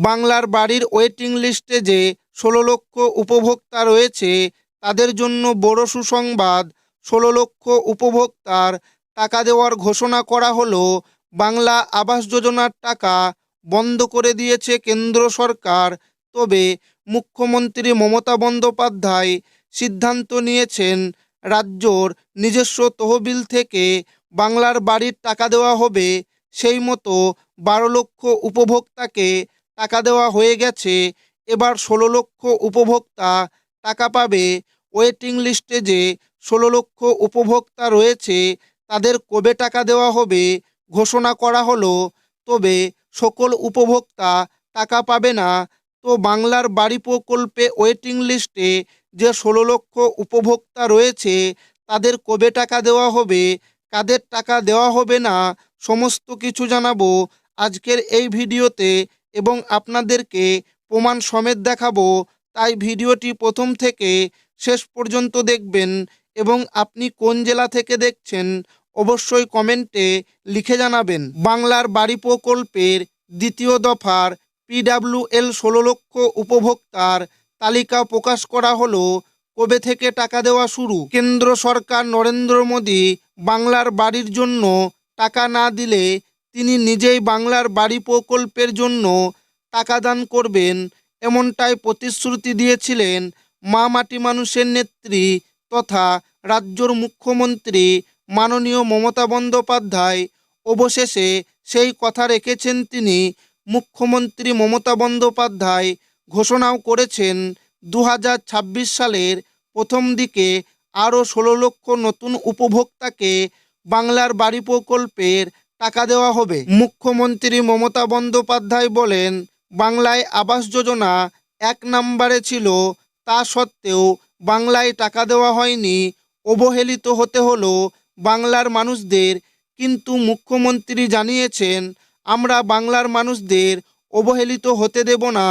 বাংলার বাড়ির ওয়েটিং লিস্টে যে ষোলো লক্ষ উপভোক্তা রয়েছে, তাদের জন্য বড় সুসংবাদ, ষোলো লক্ষ উপভোক্তার টাকা দেওয়ার ঘোষণা করা হলো, বাংলা আবাস যোজনার টাকা বন্ধ করে দিয়েছে কেন্দ্র সরকার। তবে মুখ্যমন্ত্রী মমতা বন্দ্যোপাধ্যায় সিদ্ধান্ত নিয়েছেন, রাজ্যর নিজস্ব তহবিল থেকে বাংলার বাড়ির টাকা দেওয়া হবে। সেই মতো বারো লক্ষ উপভোক্তাকে টাকা দেওয়া হয়ে গেছে। এবার ষোলো লক্ষ উপভোক্তা টাকা পাবে। ওয়েটিং লিস্টে যে ষোলো লক্ষ উপভোক্তা রয়েছে, তাদের কবে টাকা দেওয়া হবে ঘোষণা করা হলো। তবে সকল উপভোক্তা টাকা পাবে না। তো বাংলার বাড়ি প্রকল্পে ওয়েটিং লিস্টে যে ষোলো লক্ষ উপভোক্তা রয়েছে, তাদের কবে টাকা দেওয়া হবে, কাদের টাকা দেওয়া হবে না, সমস্ত কিছু জানাব আজকের এই ভিডিওতে। এবং আপনাদেরকে প্রমাণ সমেত দেখাবো। তাই ভিডিওটি প্রথম থেকে শেষ পর্যন্ত দেখবেন এবং আপনি কোন জেলা থেকে দেখছেন অবশ্যই কমেন্টে লিখে জানাবেন। বাংলার বাড়ি প্রকল্পের দ্বিতীয় দফার পিডাব্লিউএল ষোলো লক্ষ উপভোক্তার তালিকা প্রকাশ করা হলো। কবে থেকে টাকা দেওয়া শুরু? কেন্দ্র সরকার নরেন্দ্র মোদী বাংলার বাড়ির জন্য টাকা না দিলে তিনি নিজেই বাংলার বাড়ি প্রকল্পের জন্য টাকা দান করবেন এমনটাই প্রতিশ্রুতি দিয়েছিলেন মা মাটি মানুষের নেত্রী তথা রাজ্যর মুখ্যমন্ত্রী মাননীয় মমতা বন্দ্যোপাধ্যায়। অবশেষে সেই কথা রেখেছেন তিনি মুখ্যমন্ত্রী মমতা বন্দ্যোপাধ্যায় ঘোষণাও করেছেন দু হাজার ছাব্বিশ সালের প্রথম দিকে আরও ষোলো লক্ষ নতুন উপভোক্তাকে বাংলার বাড়ি প্রকল্পের টাকা দেওয়া হবে। মুখ্যমন্ত্রী মমতা বন্দ্যোপাধ্যায় বলেন, বাংলায় আবাস যোজনা এক নম্বরে ছিল, তা সত্ত্বেও বাংলায় টাকা দেওয়া হয়নি, অবহেলিত হতে হলো বাংলার মানুষদের। কিন্তু মুখ্যমন্ত্রী জানিয়েছেন, আমরা বাংলার মানুষদের অবহেলিত হতে দেব না,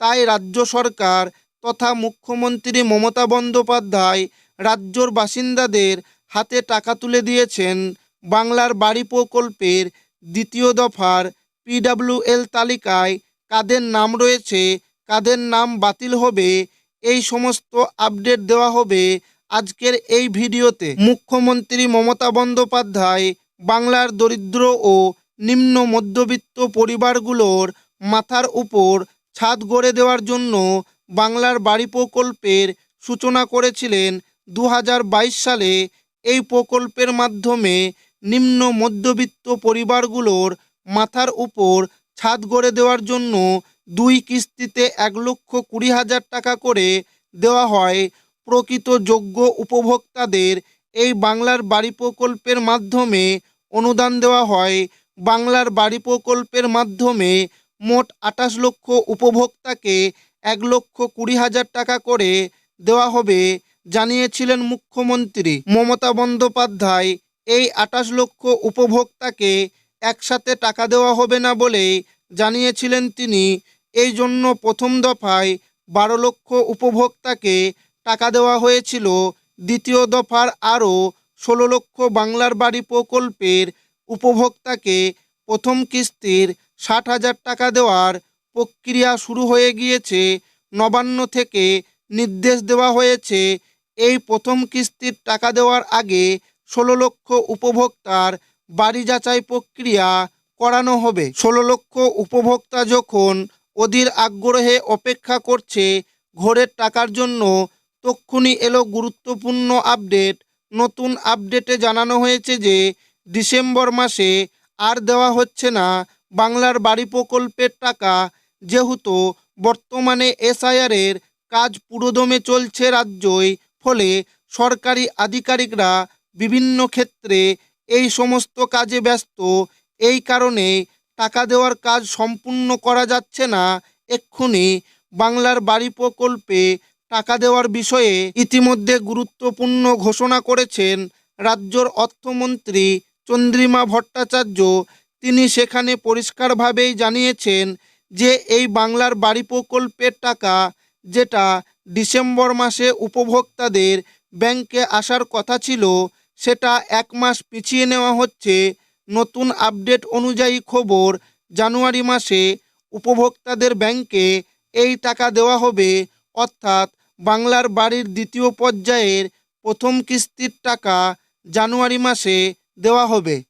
তাই রাজ্য সরকার তথা মুখ্যমন্ত্রী মমতা বন্দ্যোপাধ্যায় রাজ্যর বাসিন্দাদের হাতে টাকা তুলে দিয়েছেন। বাংলার বাড়ি প্রকল্পের দ্বিতীয় দফার পিডাব্লিউএল তালিকায় কাদের নাম রয়েছে, কাদের নাম বাতিল হবে, এই সমস্ত আপডেট দেওয়া হবে আজকের এই ভিডিওতে। মুখ্যমন্ত্রী মমতা বন্দ্যোপাধ্যায় বাংলার দরিদ্র ও নিম্ন মধ্যবিত্ত পরিবারগুলোর মাথার উপর ছাদ গড়ে দেওয়ার জন্য বাংলার বাড়ি প্রকল্পের সূচনা করেছিলেন দু হাজার বাইশ সালে। এই প্রকল্পের মাধ্যমে নিম্ন মধ্যবিত্ত পরিবারগুলোর মাথার উপর ছাদ গড়ে দেওয়ার জন্য দুই কিস্তিতে এক লক্ষ কুড়ি হাজার টাকা করে দেওয়া হয় প্রকৃত যোগ্য উপভোক্তাদের। এই বাংলার বাড়ি প্রকল্পের মাধ্যমে অনুদান দেওয়া হয়। বাংলার বাড়ি প্রকল্পের মাধ্যমে মোট আঠাশ লক্ষ উপভোক্তাকে এক লক্ষ কুড়ি হাজার টাকা করে দেওয়া হবে, জানিয়েছিলেন মুখ্যমন্ত্রী মমতা বন্দ্যোপাধ্যায়। এই আঠাশ লক্ষ উপভোক্তাকে একসাথে টাকা দেওয়া হবে না বলে জানিয়েছিলেন তিনি। এই জন্য প্রথম দফায় বারো লক্ষ উপভোক্তাকে টাকা দেওয়া হয়েছিল। দ্বিতীয় দফার আরও ষোলো লক্ষ বাংলার বাড়ি প্রকল্পের উপভোক্তাকে প্রথম কিস্তির ষাট হাজার টাকা দেওয়ার প্রক্রিয়া শুরু হয়ে গিয়েছে। নবান্ন থেকে নির্দেশ দেওয়া হয়েছে, এই প্রথম কিস্তির টাকা দেওয়ার আগে ষোলো লক্ষ উপভোক্তার বাড়ি যাচাই প্রক্রিয়া করানো হবে। ষোলো লক্ষ উপভোক্তা যখন অধীর আগ্রহে অপেক্ষা করছে ঘোরের টাকার জন্য, তক্ষুনি এলো গুরুত্বপূর্ণ আপডেট। নতুন আপডেটে জানানো হয়েছে যে, ডিসেম্বর মাসে আর দেওয়া হচ্ছে না বাংলার বাড়ি প্রকল্পের টাকা। যেহেতু বর্তমানে এসআইআরের কাজ পুরোদমে চলছে রাজ্যই, ফলে সরকারি আধিকারিকরা বিভিন্ন ক্ষেত্রে এই সমস্ত কাজে ব্যস্ত, এই কারণে টাকা দেওয়ার কাজ সম্পূর্ণ করা যাচ্ছে না। এক্ষুনি বাংলার বাড়ি প্রকল্পে টাকা দেওয়ার বিষয়ে ইতিমধ্যে গুরুত্বপূর্ণ ঘোষণা করেছেন রাজ্যর অর্থমন্ত্রী চন্দ্রিমা ভট্টাচার্য। তিনি সেখানে পরিষ্কারভাবেই জানিয়েছেন যে এই বাংলার বাড়ি প্রকল্পের টাকা যেটা ডিসেম্বর মাসে উপভোক্তাদের ব্যাংকে আসার কথা ছিল সেটা এক মাস পিছিয়ে নেওয়া হচ্ছে। নতুন আপডেট অনুযায়ী খবর, জানুয়ারি মাসে উপভোক্তাদের ব্যাংকে এই টাকা দেওয়া হবে। অর্থাৎ বাংলার বাড়ির দ্বিতীয় পর্যায়ের প্রথম কিস্তির টাকা জানুয়ারি মাসে দেওয়া হবে।